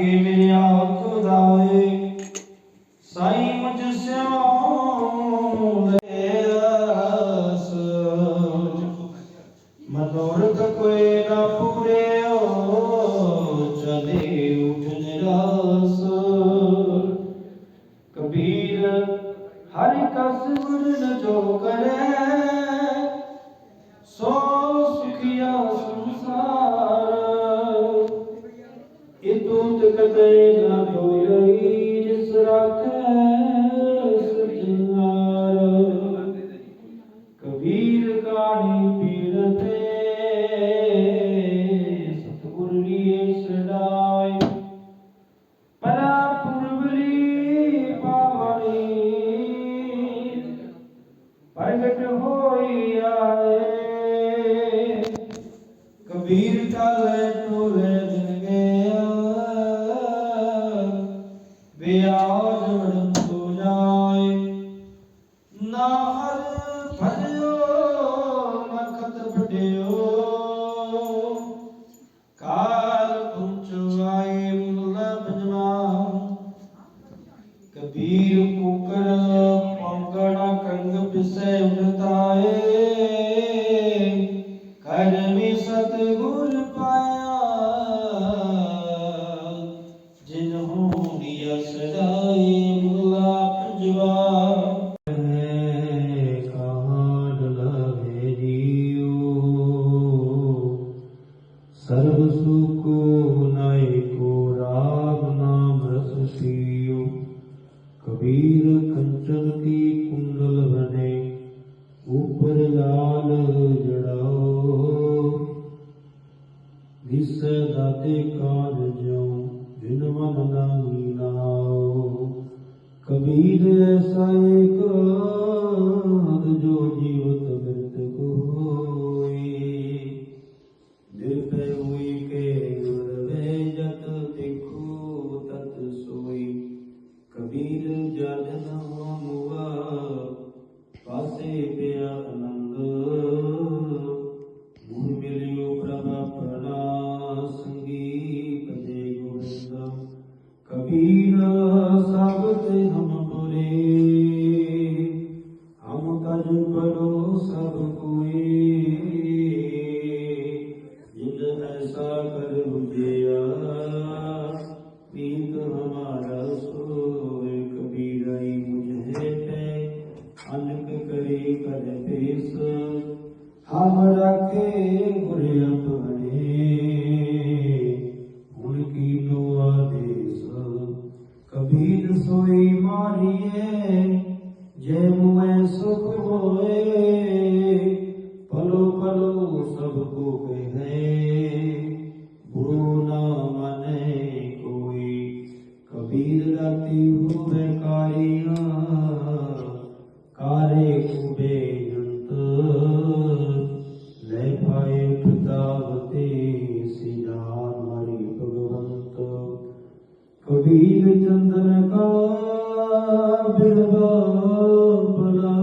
ਲਾਗੇ ਮੇਰੇ ਖੁਦਾਏ ਸਾਈ ਮੁਝ ਸਿਉ ਲੈ ਆਸ ਮਨੋਰਥ ਕੋਏ ਨਾ ਪੂਰਿਓ, ਚਲੇ ਉਠ ਨਿਰਾਸ ਕਬੀਰ, ਹਰ ਕਸ ਗੁਰਨ ਜੋ ਕਰੇ ਕਤੇ ਨਾ ਦੋਈ ਜਿਸ ਰਾਖੈ ਸਜਨਾਰ ਕਬੀਰ ਕਾਣੀ ਪੀੜ ਤੇ ਲੀਏ ਸਦਾਈ ਪਰਾ ਪੁਰਬਲੀ ਪਾਵਣੀ। ਪ੍ਰਗਟ ਹੋਈ ਆਏ। ਕਬੀਰ ਕਾਲ ਟੋਲੇ Vai ਸਰਬ ਸੁਖੋ ਨਾਇ ਕੋ ਰਾਗ ਨਾਮ ਰਸ ਸੀਓ ਕਬੀਰ ਕੰਚਨ ਕੀ ਕੁੰਡਲ ਬਨੇ ਉਪਰ ਲਾਲ ਜੜਾਓ ਵਿਸ ਦਾਤੇ ਕਾਜ ਜਿਉ ਜਿਨ ਮਨ ਨਾਹੀ ਨਾਓ ਕਬੀਰ ਐਸਾ ਕਬੀਰ ਜਨ ਨਹੁ ਮੁਆ ਪਾਸੇ ਪਿਆ ਆਨੰਦ ਮੂਹ ਮਿਲਿਓ ਪ੍ਰਭ ਆਪਣਾ ਸੰਗੀ ਭਜੇ ਗੋਬਿੰਦ। ਕਬੀਰ ਕਰ ਕਬੀਰ ਚੰਦਨ ਕਾ ਬਿਰਵਾ ਬਲਾ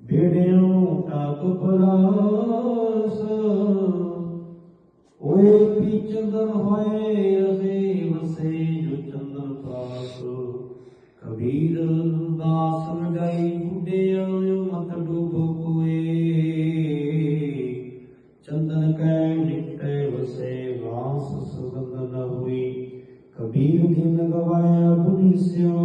ਬੇੜਿਓ ਟਾਕ ਪਲਾਸ ਓਏ ਪੀ ਚੰਦਨ ਹੋਏ ਵਸੇ ਵਾਸ ਸੁਗੰਧ ਨ ਹੋਈ ਕਬੀਰ